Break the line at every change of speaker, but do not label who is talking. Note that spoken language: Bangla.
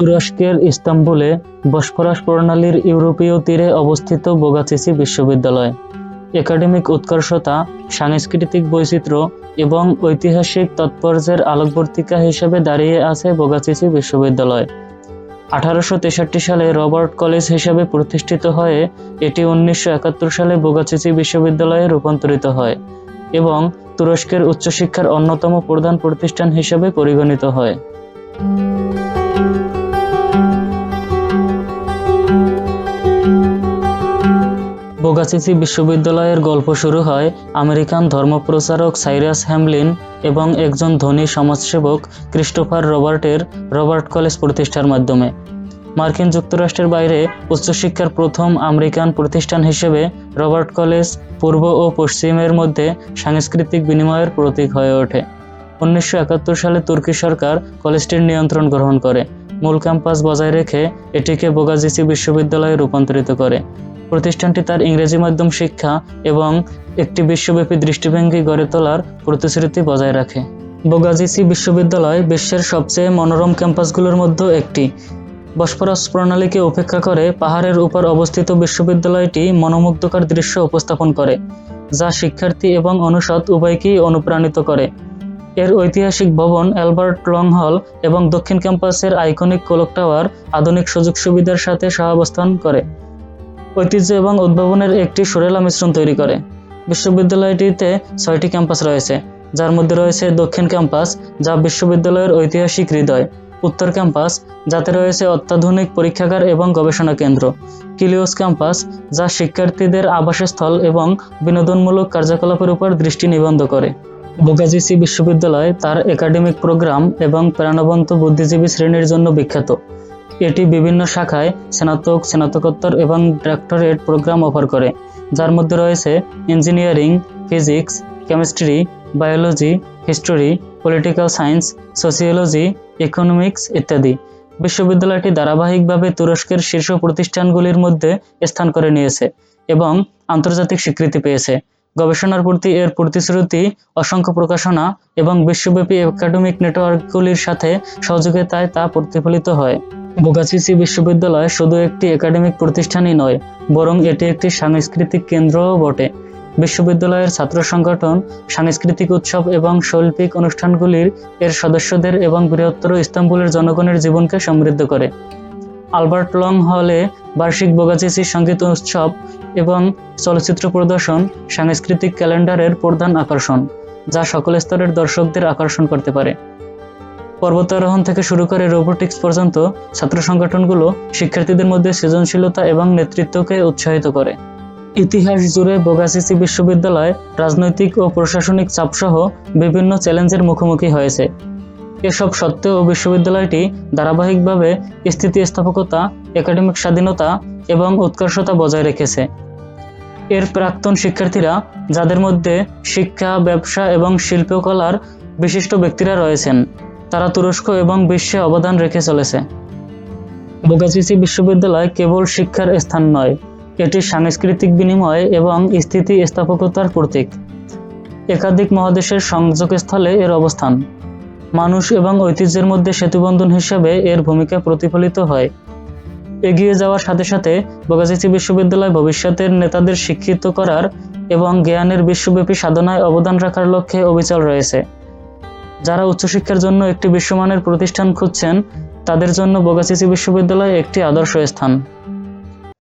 তুরস্কের ইস্তাম্বুলে বসফরাস প্রণালীর ইউরোপীয় তীরে অবস্থিত বোগাচিচি বিশ্ববিদ্যালয়। একাডেমিক উৎকর্ষতা, সাংস্কৃতিক বৈচিত্র্য এবং ঐতিহাসিক তৎপর্যের আলোকবর্তিকা হিসেবে দাঁড়িয়ে আছে বোগাচিচি বিশ্ববিদ্যালয়। আঠারোশো তেষট্টি সালে রবার্ট কলেজ হিসেবে প্রতিষ্ঠিত হয়ে এটি উনিশশো একাত্তর সালে বোগাচিচি বিশ্ববিদ্যালয়ে রূপান্তরিত হয় এবং তুরস্কের উচ্চশিক্ষার অন্যতম প্রধান প্রতিষ্ঠান হিসেবে পরিগণিত হয়। বোগাচিচি বিশ্ববিদ্যালয়ের গল্প শুরু হয় আমেরিকান ধর্মপ্রচারক সাইরাস হ্যামলিন এবং একজন ধনী সমাজসেবক ক্রিস্টোফার রবার্টের রবার্ট কলেজ প্রতিষ্ঠার মাধ্যমে। মার্কিন যুক্তরাষ্ট্রের বাইরে উচ্চশিক্ষার প্রথম আমেরিকান প্রতিষ্ঠান হিসেবে রবার্ট কলেজ পূর্ব ও পশ্চিমের মধ্যে সাংস্কৃতিক বিনিময়ের প্রতীক হয়ে ওঠে। উনিশশো একাত্তর সালে তুর্কি সরকার কলেজটির নিয়ন্ত্রণ গ্রহণ করে। মূল ক্যাম্পাস বজায় রেখে এটিকে বোগাজিসি বিশ্ববিদ্যালয়ে রূপান্তরিত করে। প্রতিষ্ঠানটি তার ইংরেজি মাধ্যম শিক্ষা এবং একটি বিশ্বব্যাপী দৃষ্টিভঙ্গি গড়ে তোলার প্রতিশ্রুতি বজায় রাখে। বোগাজিসি বিশ্ববিদ্যালয় বিশ্বের সবচেয়ে মনোরম ক্যাম্পাসগুলোর মধ্যে একটি। বসফরাস প্রণালীকে উপেক্ষা করে পাহাড়ের উপর অবস্থিত বিশ্ববিদ্যালয়টি মনোমুগ্ধকর দৃশ্য উপস্থাপন করে, যা শিক্ষার্থী এবং অনুষদ উভয়কেই অনুপ্রাণিত করে। এর ঐতিহাসিক ভবন অ্যালবার্ট লং হল এবং দক্ষিণ ক্যাম্পাসের আইকনিক কোলক টাওয়ার আধুনিক সুযোগ সুবিধার সাথে সহাবস্থান করে। ঐতিহ্য এবং উদ্ভাবনের একটি সুরেলা মিশ্রণ তৈরি করে। বিশ্ববিদ্যালয়টিতে ছয়টি ক্যাম্পাস রয়েছে, যার মধ্যে রয়েছে দক্ষিণ ক্যাম্পাস, যা বিশ্ববিদ্যালয়ের ঐতিহাসিক হৃদয়, উত্তর ক্যাম্পাস, যাতে রয়েছে অত্যাধুনিক পরীক্ষাগার এবং গবেষণা কেন্দ্র, কিলিওস ক্যাম্পাস, যা শিক্ষার্থীদের আবাসস্থল এবং বিনোদনমূলক কার্যকলাপের উপর দৃষ্টি নিবন্ধ করে। বোগাজিসি বিশ্ববিদ্যালয় তার একাডেমিক প্রোগ্রাম এবং প্রাণবন্ত বুদ্ধিজীবী শ্রেণির জন্য বিখ্যাত। এটি বিভিন্ন শাখায় স্নাতক, স্নাতকোত্তর এবং ডক্টরেট প্রোগ্রাম অফার করে, যার মধ্যে রয়েছে engineering physics chemistry biology history political science sociology economics ইত্যাদি। বিশ্ববিদ্যালয়টি ধারাবাহিকভাবে তুরস্কের শীর্ষ প্রতিষ্ঠানগুলির মধ্যে স্থান করে নিয়েছে এবং আন্তর্জাতিক স্বীকৃতি পেয়েছে। গবেষণার প্রতি এর প্রতিশ্রুতি, অসংখ্য প্রকাশনা এবং বিশ্বব্যাপী একাডেমিক নেটওয়ার্কগুলির সাথে সহযোগিতায় তা প্রতিফলিত হয়। বোগাচিসি বিশ্ববিদ্যালয় শুধু একটি একাডেমিক প্রতিষ্ঠানই নয়, বরং এটি একটি সাংস্কৃতিক কেন্দ্রও বটে। বিশ্ববিদ্যালয়ের ছাত্র সংগঠন, সাংস্কৃতিক উৎসব এবং শৈল্পিক অনুষ্ঠানগুলির এর সদস্যদের এবং বৃহত্তর ইস্তাম্বুলের জনগণের জীবনকে সমৃদ্ধ করে। আলবার্ট লং হলে বার্ষিক বোগাচিসি সংগীত উৎসব এবং চলচ্চিত্র প্রদর্শন সাংস্কৃতিক ক্যালেন্ডারের প্রধান আকর্ষণ, যা সকল স্তরের দর্শকদের আকর্ষণ করতে পারে। পর্বতারোহণ থেকে শুরু করে রোবোটিক্স পর্যন্ত ছাত্র সংগঠনগুলো শিক্ষার্থীদের মধ্যে সৃজনশীলতা এবং নেতৃত্বকে উৎসাহিত করে। ইতিহাস জুড়ে বোগাসিসি বিশ্ববিদ্যালয় রাজনৈতিক ও প্রশাসনিক চাপসহ বিভিন্ন চ্যালেঞ্জের মুখোমুখি হয়েছে। এসব সত্ত্বেও বিশ্ববিদ্যালয়টি ধারাবাহিকভাবে স্থিতিস্থাপকতা, একাডেমিক স্বাধীনতা এবং উৎকর্ষতা বজায় রেখেছে। এর প্রাক্তন শিক্ষার্থীরা, যাদের মধ্যে শিক্ষা, ব্যবসা এবং শিল্পকলার বিশিষ্ট ব্যক্তিরা রয়েছেন। তারা তুরস্ক এবং বিশ্বে অবদান রেখে চলেছে। বোগাচিচি বিশ্ববিদ্যালয় কেবল শিক্ষার স্থান নয়, এটি সাংস্কৃতিক বিনিময় এবং স্থিতি স্থাপকতার প্রতীক। একাধিক মহাদেশের সংযোগস্থলে এর অবস্থান। মানুষ এবং ঐতিহ্যের মধ্যে সেতুবন্ধন হিসেবে এর ভূমিকা প্রতিফলিত হয়। এগিয়ে যাওয়ার সাথে সাথে বোগাচিচি বিশ্ববিদ্যালয় ভবিষ্যতের নেতাদের শিক্ষিত করার এবং জ্ঞানের বিশ্বব্যাপী সাধনায় অবদান রাখার লক্ষ্যে অবিচল রয়েছে। যারা উচ্চশিক্ষার জন্য একটি বিশ্বমানের প্রতিষ্ঠান খুঁজছেন তাদের জন্য বোগাচিচি বিশ্ববিদ্যালয় একটি আদর্শ স্থান।